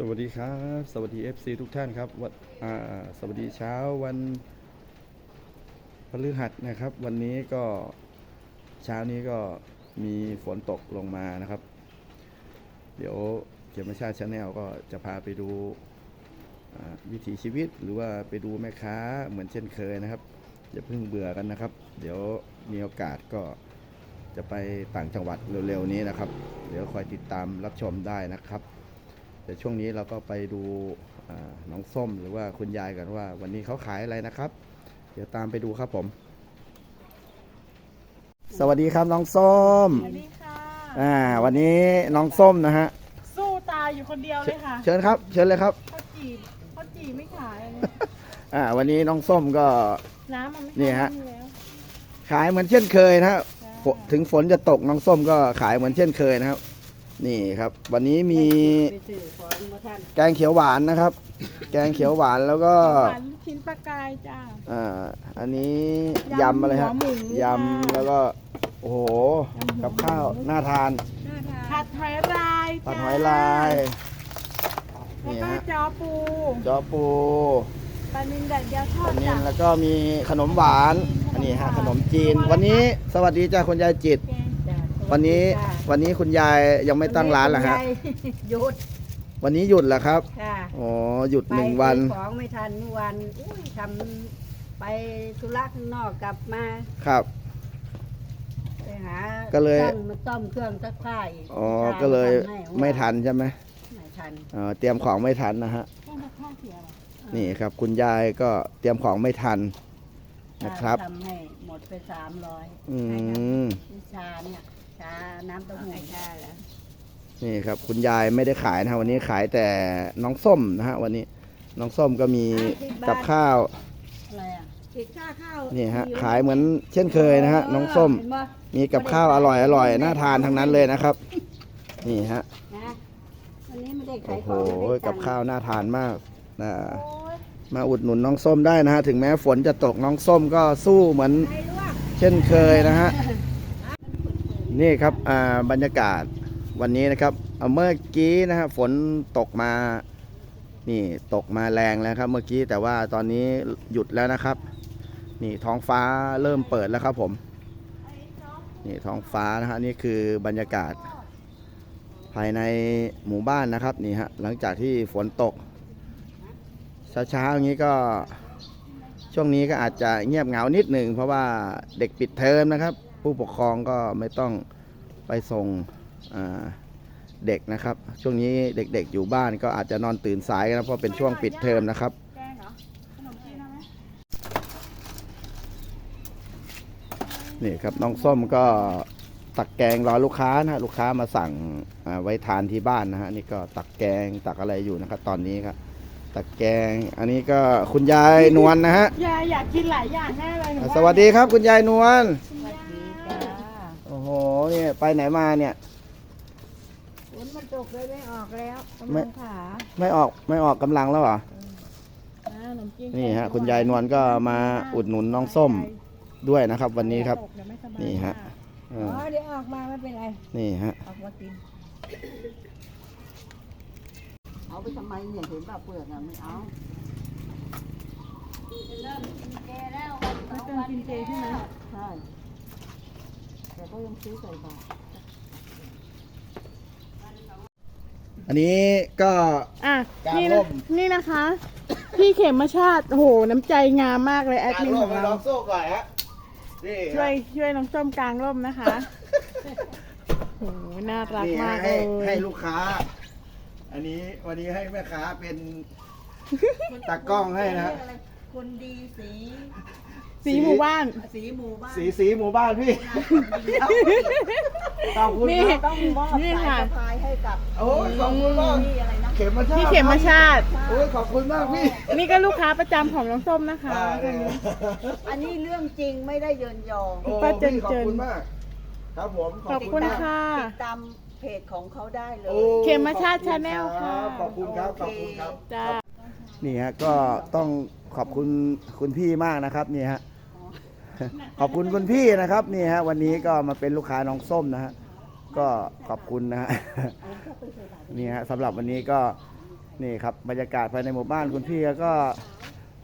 สวัสดีครับ สวัสดี FC ทุกท่านครับวันอ่าสวัสดีเช้าวันพฤหัสนะครับ วันนี้ก็เช้านี้ก็มีฝนตกลงมานะครับ เดี๋ยวเขียนมาชาติชาแนลก็จะพาไปดูวิถีชีวิตหรือว่าไปดูแม่ค้าเหมือนเช่นเคยนะครับ อย่าเพิ่งเบื่อกันนะครับ เดี๋ยวมีโอกาสก็จะไปต่างจังหวัดเร็วๆนี้นะครับ เดี๋ยวคอยติดตามรับชมได้นะครับ แต่ช่วงนี้เราก็ไปดูอ่าน้องส้มหรือว่าคุณยายกันว่า วันนี้เขาขายอะไรนะครับ เดี๋ยวตามไปดูครับผม สวัสดีครับน้องส้มสวัสดีค่ะอ่าวันนี้น้องส้มนะฮะสู้ตายอยู่คนเดียวเลยค่ะเชิญครับเชิญเลยครับข้าวจีบข้าวจีบไม่ขายเลยอ่าวันนี้น้องส้มก็น้ำมันไม่นี่ฮะเข้าแล้วขายเหมือนเช่นเคยนะฮะจ้าฝนถึงฝนจะตกน้องส้มก็ขายเหมือนเช่นเคยนะครับ นี่ครับ วันนี้มีไปซื้อของมาท่านแกงเขียวหวานนะครับ แกงเขียวหวานแล้วก็หวานลูกชิ้นปลากายจ้าอ่าอันนี้ยำยำอะไรฮะหัวหมูยำค่ะแล้วก็โอ้โหกับข้าวน่าทานน่าทานผัดหอยลายผัดจ้าหอยลายแล้วนี่ก็ฮะจอปูจอปูปลานิลแดดเดียวทออัดนนี้จ้าแล้วก็มีขนมหวานอันนี้ฮะขนมจีน วันนี้สวัสดีจ้าคุณยายจิตแกงจ้ะ วันนี้จ้ะวันนี้คุณยายยังไม่ตั้งร้านเหรอฮะคุณยายหยุดวันนี้หยุดเหรอครับ ค่ะอ๋อหยุดไปหนึ่งวันซื้อของไม่ทันเมื่อวันอุ้ยทำไปธุระข้างนอกกลับมาครับ ไปหาก็เลย ตั้งมาต้มเครื่องซักผ้าอีกอ๋อทานก็เลยทำให้ไม่ทันใช่ไหมไม่ทันเอ่อเตรียมของไม่ทันนะฮะแกงผัดข้าวเสียเหรอนี่ครับ คุณยายก็เตรียมของไม่ทันนะครับ ทำให้หมดไปสามร้อยอืมชาเนี่ย ชา น้ำเต้าหู้ชาแล้วนี่ครับคุณยายไม่ได้ขายนะฮะวันนี้ขายแต่น้องส้มนะฮะวันนี้น้องส้มก็มีกับข้าว อะไรอะติดค่าข้าวนี่ฮะขายเหมือนเช่นเคยนะฮะน้องส้มเห็นปะมีกับข้าวอร่อยอร่อยน่าทานทั้งนั้นเลยนะครับ นี่ฮะนะวันนี้ไม่ได้ขาโอ้ยโหของไม่ได้ตักับงค์ข้าวน่าทานมากนะโอ้ยมาอุดหนุนน้องส้มได้นะฮะถึงแม้ฝนจะตกน้องส้มก็สู้เหมือนใครลวกเช่นเคยนะฮะ นี่ครับอ่าบรรยากาศวันนี้นะครับอ่าเมื่อกี้นะฮะฝนตกมานี่ตกมาแรงแล้วครับ เมื่อกี้แต่ว่าตอนนี้หยุดแล้วนะครับ นี่ท้องฟ้าเริ่มเปิดแล้วครับผมนี่ท้องฟ้านะฮะนี่คือบรรยากาศ ภายในหมู่บ้านนะครับนี่ฮะหลังจากที่ฝนตกเช้าๆอย่างนี้ก็ช่วงนี้ก็อาจจะเงียบเหงานิดหนึ่งเพราะว่าเด็กปิดเทอมนะครับ ผู้ปกครองก็ไม่ต้องไปส่งอ่าเด็กนะครับ ช่วงนี้เด็กๆอยู่บ้านก็อาจจะนอนตื่นสายกันนะเพราะเป็นช่วงปิดเทอมนะครับแกงเหรอขนมจีนเอาไหมนี่ครับน้องส้มก็ตักแกงรอลูกค้านะฮะลูกค้ามาสั่งอ่าไว้ทานที่บ้านนะฮะนี่ก็ตักแกงตักอะไรอยู่นะครับ ตอนนี้ครับตักแกงอันนี้ก็คุณยายนวลนะฮะยายอยากกินหลายอย่างแน่เลยหนูสวัสดีครับคุณยายนวล สวัสดีจ้า โอ้โห เนี่ยไปไหนมาเนี่ย ฝนมันตกเลยไม่ออกแล้วไม่กำลังขาไม่ออกไม่ออกกำลังแล้วเหรอ อ่าขนมจีนนี่ฮะคุณยายนวลก็มาอุดหนุนน้องส้ม ด้วยนะครับ วันนี้ครับ ตกเดี๋ยวไม่สบายนี่ฮะ เออ๋ออเดี๋ยวออกมาไม่เป็นไร นี่ฮะ ออกมากิน เอาไปทำไมเนี่ยเห็นป่ะเปลือกอะไม่เอาเริ่มกินเจแล้ววันสเขาองเติมวันกินเจใช่ไหมใช่แต่ ก็ยังซื้อใส่บาตรอันนี้ก็ อะกางนี่ร่นะม นี่นะคะ พี่เขมชาติโอ้โหน้ำใจงามมากเลยแอดมินของเราน้องโซ่ก่อนฮะนี่ช่วยช่วยน้องส้มกลางร่มนะคะโอ้โหน่ารักนี่มากเลให้ยให้ลูกค้า อันนี้วันนี้ให้แม่ค้าเป็นตากล้องให้นะฮะเรียกอะไรคนดีสี สีหมู่บ้าน สีหมู่บ้านสีสีหมู่บ้านพี่ขอบคุณนี่ ครับต้องมอบนี่สายค่ะ สะพายให้กับโอ้ยขอบคุณมากนี่อะไรนะเข็มมาชาติพี่เขมชาติ โอ้ยขอบคุณมากพี่นี่ก็ลูกค้าประจำของน้องส้มนะคะอ่าคนนี้อันนี้เรื่องจริงไม่ได้เยินยอโอ้ป้าเจินพี่ขอบเจินคุณมาก ครับผมขอบคุณมากค่ะ ติดตามเพจของเขาได้เลย โอ้เขมชาติ Channel ค่ะ ขอบคุณครับขอบคุณครับ จ้า นี่ฮะก็ต้องขอบคุณคุณพี่มากนะครับนี่ฮะ ขอบคุณคุณพี่นะครับนี่ฮะวันนี้ก็มาเป็นลูกค้าน้องส้มนะฮะก็ขอบคุณนะฮะนี่ฮะสำหรับวันนี้ก็นี่ครับบรรยากาศภายในหมู่บ้านคุณพี่ก็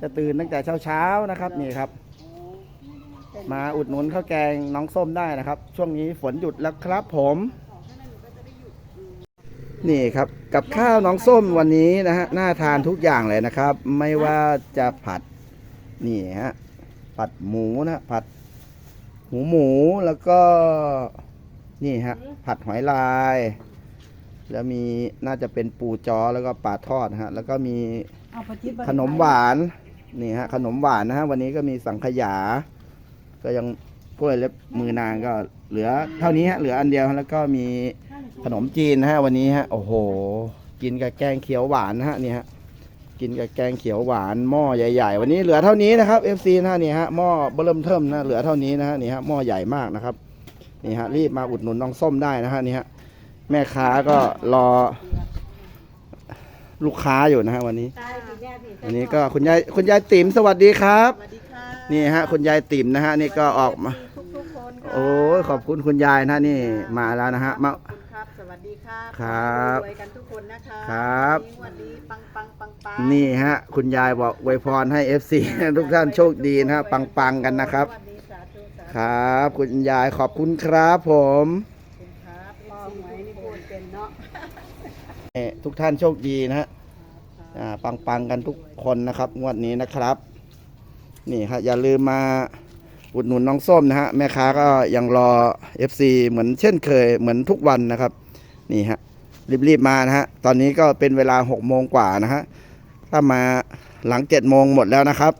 จะตื่นตั้งแต่เช้าๆนะครับนี่ครับ มาอุดหนุนข้าวแกงน้องส้มได้นะครับ ช่วงนี้ฝนหยุดแล้วครับผมนี่ครับกับข้าวน้องส้มวันนี้นะฮะน่าทานทุกอย่างเลยนะครับ ไม่ว่าจะผัดนี่ฮะ ผัดหมูนะผัดหมูหมูแล้วก็นี่ฮะผัดหอยลาย แล้วมีน่าจะเป็นปูจอแล้วก็ปลาทอดนะฮะ แล้วก็มีเอาปฏิบัติขนมหวานนี่ฮะขนมหวานนะฮะวันนี้ก็มีสังขยา ก็ยังกล้วยเล็บมือนางก็เหลือเท่านี้ฮะเหลืออันเดียวแล้วก็มีขนมจีนนะฮะวันนี้ฮะโอ้โห กินกับแกงเขียวหวานนะฮะนี่ฮะ กินกับแกงเขียวหวานหม้อใหญ่ๆ วันนี้เหลือเท่านี้นะครับ FC นะฮะนี่ฮะหม้อเบิ่มเทิมนะเหลือเท่านี้นะฮะนี่ฮะหม้อใหญ่มากนะครับนี่ฮะรีบมาอุดหนุนน้องส้มได้นะฮะนี่ฮะแม่ค้าก็รอลูกค้าอยู่นะฮะวันนี้ตายสิแม่พี่อันนี้ก็คุณยายคุณยายติ๋มสวัสดีครับสวัสดีค่ะนี่ฮะคุณยายติ๋มนะฮะนี่ก็ออกมาทุกๆคนค่ะโอ้ยขอบคุณคุณยายนะนี่มาแล้วนะฮะมา วัสดีครับครับรวยกันทุกคนนะคะครับวันนี้ปังปังปังปังนี่ฮะ คุณยายบอกอวยพรให้ FC ทุกท่านโชคดีนะฮะปังๆกันนะครับสวัสดีสาธุสาธุครับ คุณยายขอบคุณครับผมครับพ่อหวยนี่พูดเป็นเนาะเอ่อทุกท่านโชคดีนะฮะอ่าปังๆกันทุกคนนะครับงวดนี้นะครับ นี่ครับอย่าลืมมาอุดหนุนน้องส้มนะฮะแม่ค้าก็ยังรอ FC เหมือนเช่นเคยเหมือนทุกวันนะครับ นี่ฮะรีบๆมานะฮะตอนนี้ก็เป็นเวลา6โมงกว่านะฮะถ้ามาหลัง7โมงหมดแล้วนะครับ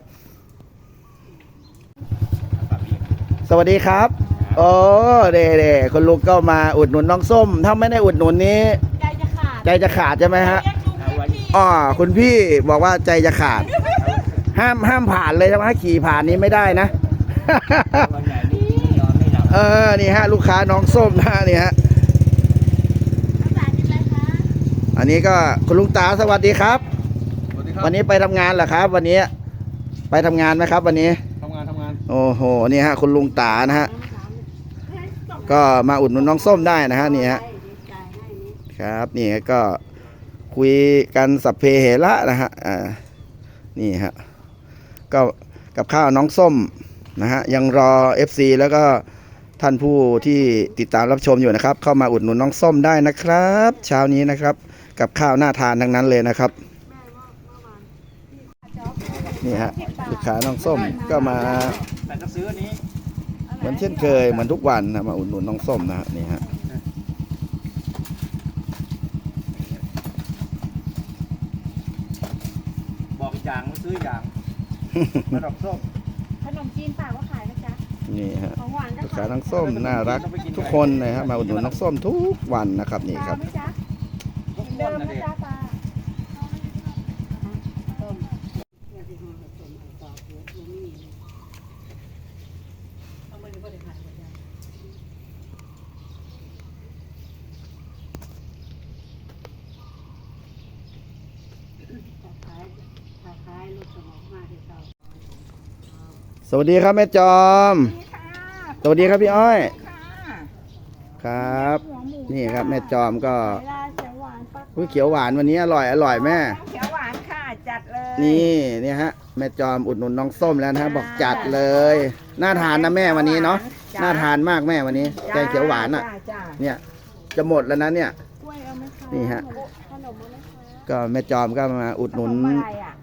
สวัสดีครับโอ้เด่เด่คุณลุงก็มาอุดหนุนน้องส้ม ถ้าไม่ได้อุดหนุนนี้ ใจจะขาดใจจะขาดใช่ไหมฮะเรียกลุงเป็นพี่อ๋อคุณพี่บอกว่าใจจะขาด ห้ามห้ามผ่านเลยใช่ไหมขี่ผ่านนี้ไม่ได้นะวันไหนนี่กินไม่นอนไม่หลับเออ นี่ฮะ ลูกค้าน้องส้มนะนี่ฮะ ภาษากินอะไรคะ อันนี้ก็คุณลุงตาสวัสดีครับ สวัสดีครับวันนี้ไปทำงานเหรอครับ วันนี้ไปทำงานไหมครับ วันนี้ ทำงานทำงานโอ้โหนี่ฮะคุณลุงตานะฮะก็มาอุดหนุนน้องส้มได้นะฮะนี่ฮะดีใจให้นี่ครับนี่ก็คุยกันสัพเพเหระนะฮะอ่านี่ฮะก็กับข้าวน้องส้มนะฮะยังรอ FC แล้วก็ท่านผู้ที่ติดตามรับชมอยู่นะครับ เข้ามาอุดหนุนน้องส้มได้นะครับ เช้านี้นะครับ กับข้าวน่าทานทั้งนั้นเลยนะครับนี่ฮะลูกค้าน้องส้มก็มาแต่จะซื้ออันนี้เหมือนเช่นเคยเหมือนทุกวันนะมาอุดหนุนน้องส้มนะฮะนี่ฮะบอกอีกอย่างซื้ออีกอย่างมาดอกส้มขนมจีนฝากว่าขายนะจ๊ะนี่ฮะของหวานก็ลูกขาค้ายน้องส้มน่ารักทุกคนนะครับมาอุดหนุนน้องส้มทุกวันนะครับนี่ครับ เดินมนะเด็กจ๊ะปลาต้มเนี่ยที่ห้องผสมเอาต่อหัวหัวนี่เอามือบ่ได้ผัดบ่ได้ถ้าขายถ้าขายลูกสวัสดีครับแม่จอม สวัสดีครับพี่อ้อย ครับ นี่ครับแม่จอมก็ กก๋วยเขียวหวานวันนี้อร่อยอร่อยแม่เขียวหวานค่ะจัดเลยนี่เนี่ยฮะแม่จอมอุดหนุนน้องส้มแล้วนะฮะบอกจัดเลยน่าทานนะแม่วันนี้เนาะน่าทานมากแม่วันนี้แกงเขียวหวานอะ จ้าจ้าเนี่ยจะหมดแล้วนะเนี่ย กล้วยเอาไหมคะนี่ฮะ ขนมเอาไหมคะก็แม่จอมก็มาอุดหนุนขมอะไรอะ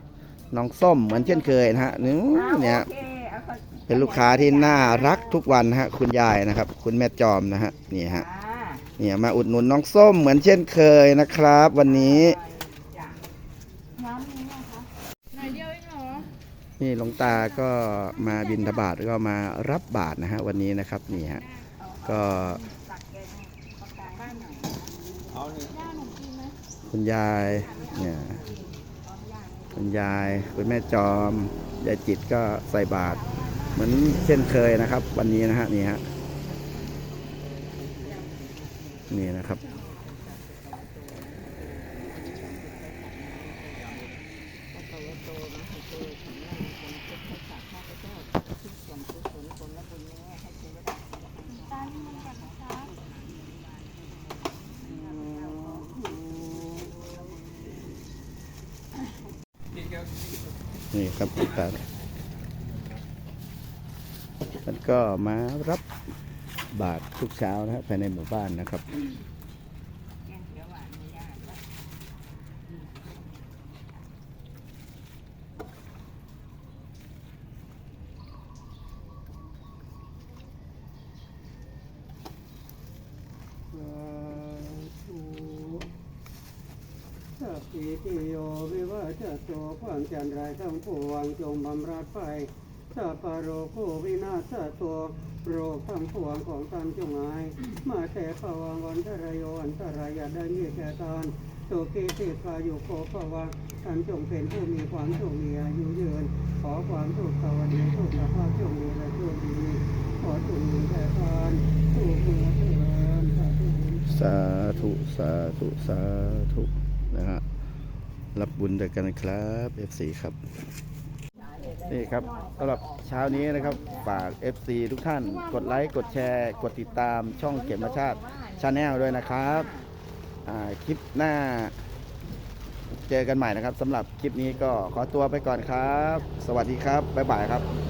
น้องส้มเหมือนเช่นเคยนะฮะนี่เนี่ย โอเคเอาขนเป็นลูกค้าที่น่ารักทุกวันนะฮะคุณยายนะครับ คุณแม่จอมนะฮะนี่ฮะอ่า เนี่ยมาอุดหนุนน้องส้มเหมือนเช่นเคยนะครับ วันนี้ น้ำนี้นะคะหน่อยเดียวเองเหรอนี่หลวงตาก็มาบินทบาทก็มารับบาทนะฮะวันนี้นะครับนี่ฮะก็คุณยายเนี่ยคุณยายคุณแม่จอมยายจิตก็ใส่บาทเหมือนเช่นเคยนะครับ วันนี้นะฮะนี่ฮะ นี่นะครับ นี่ครับคุณตามันก็มารับ บาททุกเช้านะฮะภายในหมู่บ้านนะครับ สัพพิติโยวิวัชโตความจันไรทั้งปวงจงบำราดไปสัพพโรโควินาศตัว โรคทั้งปวงของตามจงหาย มาแต่ภวังวันทรายโยอันตรายาได้มีแก่ตานโตุกิติกายุโกภวะท่านจงเป็นผู้มีความสุขมีอายุยืน ขอความสุขสวัสดีสุขภาพจงมีและโชคดีขอจงมีแก่ทานสุขเมื่อเถิดสาธุสาธุสาธุสาธุนะฮะรับบุญด้วยกันครับ FC ครับ นี่ครับสำหรับเช้านี้นะครับฝาก FC ทุกท่าน กดไลค์กดแชร์ กดติดตามช่องเก็บมาชาติชาแนลด้วยนะครับอ่าคลิปหน้า เจอกันใหม่นะครับสำหรับคลิปนี้ก็ขอตัวไปก่อนครับ สวัสดีครับบ๊ายบายครับ